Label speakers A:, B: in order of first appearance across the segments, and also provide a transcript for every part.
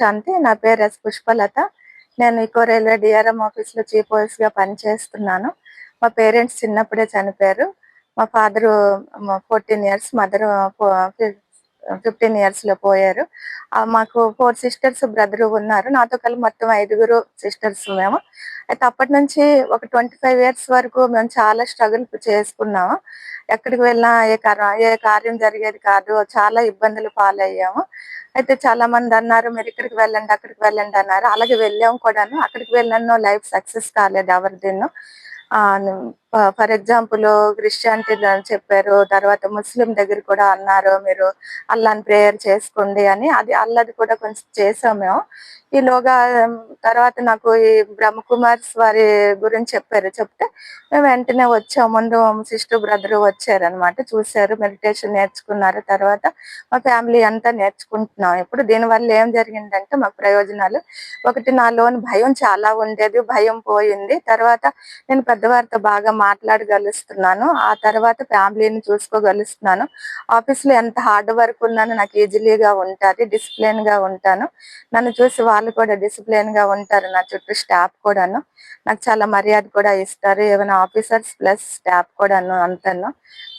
A: శాంతి నా పేరు ఎస్ పుష్పలత. నేను ఈకో రైల్వే డిఆర్ఎం ఆఫీస్లో చీఫ్గా పనిచేస్తున్నాను. మా పేరెంట్స్ చిన్నప్పుడే చనిపోయారు. మా father fourteen years mother fifteen ఇయర్స్లో పోయారు. మాకు ఫోర్ సిస్టర్స్ బ్రదర్ ఉన్నారు. నాతో కలిసి మొత్తం ఐదుగురు సిస్టర్స్ మేము. అయితే అప్పటి నుంచి ఒక ట్వంటీ ఫైవ్ ఇయర్స్ వరకు మేము చాలా స్ట్రగుల్ చేసుకున్నాము. ఎక్కడికి వెళ్ళినా ఏ ఏ కార్యం జరిగేది కాదు. చాలా ఇబ్బందులు పాలయ్యాము. అయితే చాలా మంది అన్నారు మీరు ఇక్కడికి వెళ్ళండి అక్కడికి వెళ్ళండి అన్నారు. అలాగే వెళ్ళాము కూడాను. అక్కడికి వెళ్ళాను లైఫ్ సక్సెస్ కాలేదు ఎవరిదేనో ఫర్ ఎగ్జాంపుల్ క్రిస్టియానిటీ చెప్పారు తర్వాత ముస్లిం దగ్గర కూడా అన్నారు మీరు అల్లాని ప్రేయర్ చేసుకోండి అని. అది అల్లది కూడా కొంచెం చేసాం మేము. ఈలోగా తర్వాత నాకు ఈ బ్రహ్మకుమార్స్ వారి గురించి చెప్పారు. చెప్తే మేము వెంటనే వచ్చాం ముందు సిస్టర్ బ్రదర్ వచ్చారు అనమాట చూశారు మెడిటేషన్ నేర్చుకున్నారు. తర్వాత మా ఫ్యామిలీ అంతా నేర్చుకుంటున్నాం. ఇప్పుడు దీనివల్ల ఏం జరిగిందంటే మాకు ప్రయోజనాలు. ఒకటి నాలోని భయం చాలా ఉండేది. భయం పోయింది. తర్వాత నేను పెద్దవారితో బాగా మాట్లాడగలుస్తున్నాను. ఆ తర్వాత ఫ్యామిలీని చూసుకోగలుస్తున్నాను. ఆఫీస్లో ఎంత హార్డ్ వర్క్ ఉన్నానో నాకు ఈజీలీగా ఉంటుంది డిసిప్లిన్గా ఉంటాను. నన్ను చూసి వాళ్ళు కూడా డిసిప్లిన్గా ఉంటారు నా చుట్టూ స్టాఫ్ కూడాను. నాకు చాలా మర్యాద కూడా ఇస్తారు. ఏమైనా ఆఫీసర్స్ ప్లస్ స్టాఫ్ కూడాను అంతను.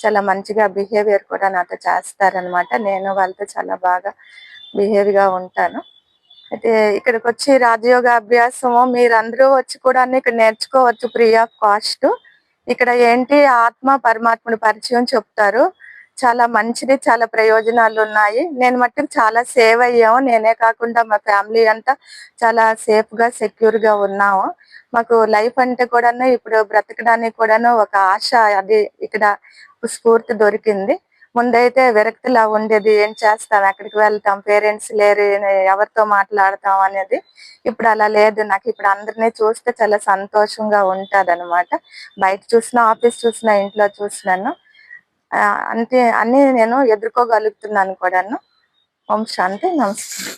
A: చాలా మంచిగా బిహేవియర్ కూడా నాతో చేస్తారనమాట. నేను వాళ్ళతో చాలా బాగా బిహేవ్గా ఉంటాను. అయితే ఇక్కడికి వచ్చి రాజయోగ అభ్యాసము మీరందరూ వచ్చి కూడా ఇక్కడ నేర్చుకోవచ్చు ఫ్రీ ఆఫ్ కాస్ట్. ఇక్కడ ఏంటి ఆత్మ పరమాత్ముడి పరిచయం చెప్తారు. చాలా మంచిది చాలా ప్రయోజనాలు ఉన్నాయి. నేను మట్టుకు చాలా సేవ్ అయ్యాము నేనే కాకుండా మా ఫ్యామిలీ అంతా చాలా సేఫ్గా సెక్యూర్గా ఉన్నాము. మాకు లైఫ్ అంటే కూడాను ఇప్పుడు బ్రతకడానికి కూడాను ఒక ఆశ అది ఇక్కడ స్ఫూర్తి దొరికింది. ముందైతే విరక్తిలా ఉండేది ఏం చేస్తాం ఎక్కడికి వెళ్తాం? పేరెంట్స్ లేరు ఎవరితో మాట్లాడతాం? అనేది ఇప్పుడు అలా లేదు. నాకు ఇప్పుడు అందరినీ చూస్తే చాలా సంతోషంగా ఉంటుంది అనమాట బయట చూసినా ఆఫీస్ చూసినా ఇంట్లో చూసినాను. ఆ, అంటే అన్ని నేను ఎదుర్కోగలుగుతున్నాను కూడాను. ఓం శాంతి నమస్కారం